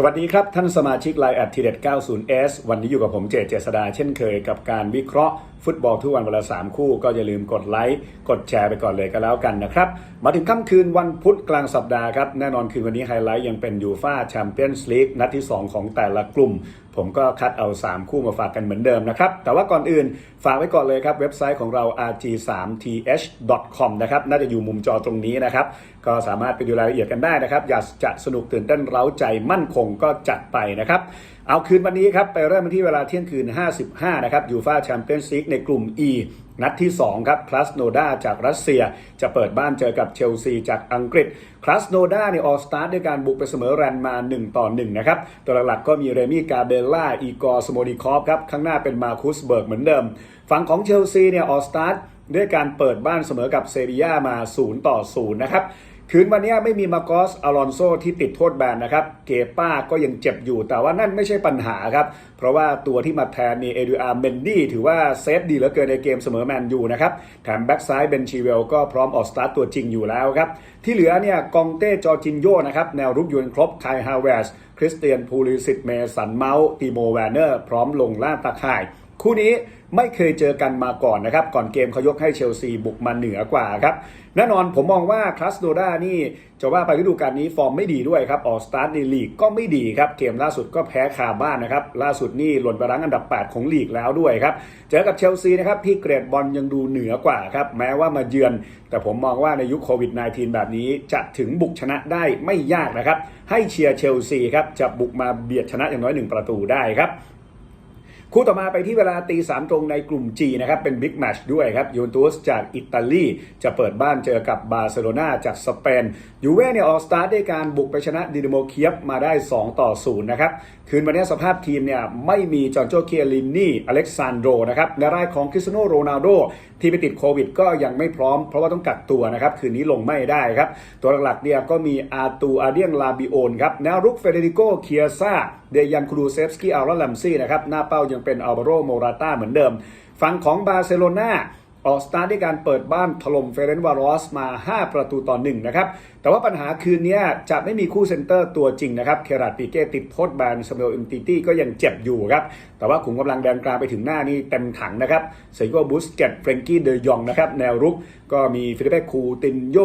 สวัสดีครับ ท่านสมาชิกไลน์แอดทีเด็ด 90S วันนี้อยู่กับผมเจเจษดาเช่นเคยกับการวิเคราะห์ฟุตบอลทุกวันเวลา3คู่ก็อย่าลืมกดไลค์กดแชร์ไปก่อนเลยก็แล้วกันนะครับ มาถึงค่ำคืนวันพุธกลางสัปดาห์ครับ แน่นอนคืนวันนี้ไฮไลท์ยังเป็นยูฟาแชมเปี้ยนส์ลีกนัดที่ 2 ของแต่ละกลุ่ม ผมก็คัดเอา 3 คู่มาฝากกันเหมือนเดิมนะครับ แต่ว่าก่อนอื่นฝากไว้ก่อนเลยครับ เว็บไซต์ของเรา rg3th.com นะครับ น่าจะอยู่มุมจอตรงนี้นะครับ ก็สามารถไปดูรายละเอียดกันได้นะครับ อยากจะสนุกตื่นเต้นเร้าใจมั่นคงก็จัดไปนะครับ เอาคืนวันนี้ครับ ไปเริ่มที่เวลาเที่ยงคืน 55 นะครับยูฟาแชมเปี้ยนส์ลีกในกลุ่ม E นัดที่ 2 ครับคลาสโนดาจากรัสเซีย จะเปิดบ้านเจอกับเชลซีจากอังกฤษคลาสโนดาเนี่ยออสตาร์ทด้วยการบุกไปเสมอแรนมา 1 ต่อ 1 นะครับ ตัวหลักๆก็มีเรมี่กาเบล่า อีกอร์สโมดิคอฟครับ ข้างหน้าเป็นมาคุสเบิร์กเหมือนเดิม ฝั่งของเชลซีเนี่ยออสตาร์ทด้วยการเปิดบ้านเสมอกับเซบียามา 0 ต่อ 0 นะครับ คืนวันนี้ไม่มีมาโกสอลอนโซที่ติดโทษแบนนะครับ เกป้าก็ยังเจ็บอยู่ แต่ว่านั่นไม่ใช่ปัญหาครับ เพราะว่าตัวที่มาแทนนี่เอดูอาร์เมนดี้ถือว่าเซฟดีเหลือเกินในเกมเสมอแมนยูนะครับ แถมแบ็กซ้ายเบนชีเวลก็พร้อมออกสตาร์ตตัวจริงอยู่แล้วครับ ที่เหลือเนี่ยกองเต้จอจินโยนะครับ แนวรุกยูนครบไคฮาวเวสคริสเตียนพูลิสิตเมสันเมาส์ติโมแวนเนอร์ พร้อมลงล่าตะข่าย คู่นี้ไม่เคยเจอกันมาก่อนนะครับ ก่อนเกมเขายกให้เชลซีบุกมาเหนือกว่าครับ แน่นอนผมมองว่าคลาสโดด้านี่จะว่าไปฤดูกาลนี้ฟอร์มไม่ดีด้วยครับ ออกสตาร์ทในลีกก็ไม่ดีครับ เกมล่าสุดก็แพ้คาบ้านนะครับ ล่าสุดนี่หล่นไปรั้งอันดับ 8 ของลีกแล้วด้วยครับ เจอกับเชลซีนะครับที่เกรดบอลยังดูเหนือกว่าครับ แม้ว่ามาเยือน แต่ผมมองว่าในยุคโควิด -19 แบบนี้จะถึงบุกชนะได้ไม่ยากนะครับ ให้เชียร์เชลซีครับจะบุกมาเบียดชนะอย่างน้อยหนึ่งประตูได้ครับ คู่ต่อมาไปที่เวลาตีสามตรงในกลุ่ม G นะครับเป็นบิ๊กแมชด้วยครับยูเวนตุสจากอิตาลีจะเปิดบ้านเจอกับบาร์เซโลนาจากสเปนยูเว่เนี่ยออกสตาร์ทด้วยการบุกไปชนะดินโมเคียบมาได้ 2 ต่อ 0 นะครับ คืนวันนี้สภาพทีมเนี่ยไม่มีจอร์โจเคียลินนี่อเล็กซานโดนะครับในรายของคริสโนโรนัลโดที่ไปติดโควิดก็ยังไม่พร้อมเพราะว่าต้องกักตัวนะครับ คืนนี้ลงไม่ได้ครับ ตัวหลักๆเนี่ยก็มีอาตูอาเดียงลาบิโอนครับแนวรุกเฟเดริโกเคียซาเดยันคูดูเซฟสกี้อัลลาลัมซี่นะครับหน้าเป้ายังเป็นอัลวาโรโมราต้าเหมือนเดิม ฝั่งของบาร์เซโลนาออกสตาร์ทด้วยการเปิดบ้านถล่มเฟเรนวารอสมา 5 ประตูต่อ1นะครับ แต่ว่าปัญหาคืนนี้จะไม่มีคู่เซนเตอร์ตัวจริงนะครับเคราดปีเก้ติดโทษแบนสเมลอิมติตี้ก็ยังเจ็บอยู่ครับ แต่ว่าขุมกำลังแดนกลางไปถึงหน้านี่เต็มถังนะครับเซโกบุสเกตเฟรนกี้เดยองนะครับ แนวรุกก็มีฟิลิเปคูตินโย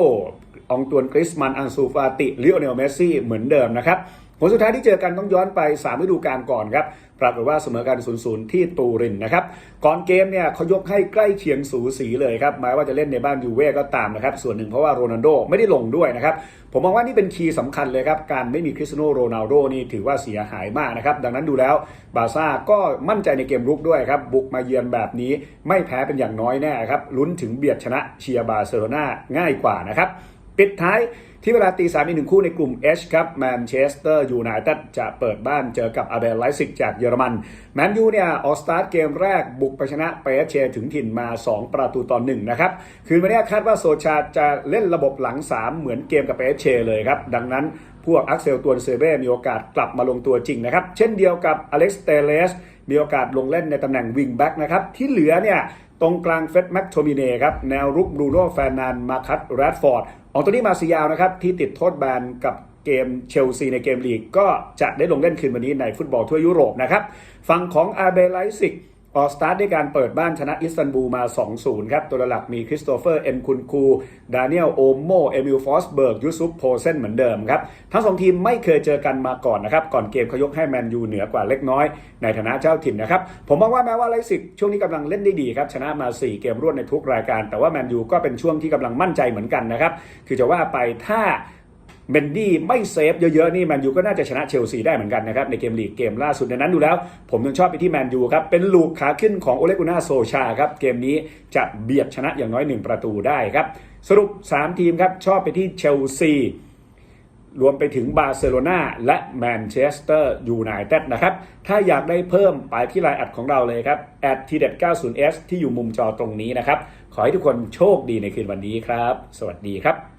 องตวนกริสมันอังซูฟาติลิโอเนลเมสซี่เหมือนเดิมนะครับผลสุดท้ายที่เจอกันต้องย้อนไป3ฤดูกาลก่อนครับปรากฏว่าเสมอกัน0-0ที่ตูรินนะครับก่อนเกมเนี่ยเขายกให้ใกล้เคียงสูสีเลยครับหมายว่าจะเล่นในบ้านยูเว่ก็ตามนะครับส่วนหนึ่งเพราะว่าโรนัลโดไม่ได้ลงด้วยนะครับผมมองว่านี่เป็นคีย์สำคัญเลยครับการไม่มีคริสโนโรนัลโดนี่ถือว่าเสียหายมากนะครับดังนั้นดูแล้วบาซ่าก็มั่นใจในเกมรุกด้วยครับบุกมาเยือนแบบนี้ไม่แพ้เป็นอย่างน้อยแน่ครับลุ้นถึงเบียดชนะเชียร์บาร์เซโลนาง่ายกว่านะครับ ปิดท้ายที่เวลาตีสามีหนึ่งคู่ในกลุ่ม H ครับแมนเชสเตอร์ยูไนเต็ดจะเปิดบ้านเจอกับอาเบลไลซิกจากเยอรมัน แมนยูเนี่ยออสตาร์ทเกมแรกบุกไปชนะเปเชถึงถิ่นมา 2 ประตูต่อหนึ่งนะครับ คืนวันนี้คาดว่าโซชาจะเล่นระบบหลัง 3 เหมือนเกมกับเปเชเลยครับ ดังนั้นพวกอักเซลตัวนเซเบ้มีโอกาสกลับมาลงตัวจริงนะครับ เช่นเดียวกับอเล็กซ์เตเลสมีโอกาสลงเล่นในตำแหน่งวิงแบ็กนะครับ ที่เหลือเนี่ย ตรงกลางเฟดแม็กโทมิเน่ครับ แนวรุกบรูโน่แฟร์นันมาคัตแรดฟอร์ดอองตัวนี้มาซียาวนะครับ ที่ติดโทษแบนกับเกมเชลซีในเกมลีก ก็จะได้ลงเล่นคืนวันนี้ในฟุตบอลทั่วยุโรปนะครับ ฝั่งของอาเบไลซิก ออกสตาร์ทด้วยการเปิดบ้านชนะอิสตันบูลมา 2-0 ครับ ตัวหลักมีคริสโตเฟอร์ เอ็นคุนคู ดานิเอลโอโม เอมิลฟอสเบิร์ก ยูซุปโพเซนเหมือนเดิมครับ ทั้งสองทีมไม่เคยเจอกันมาก่อนนะครับ ก่อนเกมเขายกให้แมนยูเหนือกว่าเล็กน้อย ในฐานะเจ้าถิ่นนะครับ ผมมองว่าแม้ว่าไลซิกช่วงนี้กำลังเล่นได้ดีครับ ชนะมา 4 เกมรวดในทุกรายการ แต่ว่าแมนยูก็เป็นช่วงที่กำลังมั่นใจเหมือนกันนะครับ คือจะว่าไปถ้า เบนดี้ไม่เซฟเยอะๆนี่แมนยูก็น่าจะชนะเชลซีได้เหมือนกันนะครับในเกมลีกเกมล่าสุดในนั้นดูแล้ว ผมยังชอบไปที่แมนยูครับเป็นลูกขาขึ้นของโอเลกุน่าโซชาครับเกมนี้จะเบียดชนะอย่างน้อย 1 ประตูได้ครับสรุป 3 ทีมครับชอบไปที่เชลซีรวมไปถึงบาร์เซโลนาและแมนเชสเตอร์ยูไนเต็ดนะครับ ถ้าอยากได้เพิ่มไปที่ไลน์แอดของเราเลยครับแอดทีเด็ด 90s ที่อยู่มุมจอตรงนี้นะครับ ขอให้ทุกคนโชคดีในคืนวันนี้ครับ สวัสดีครับ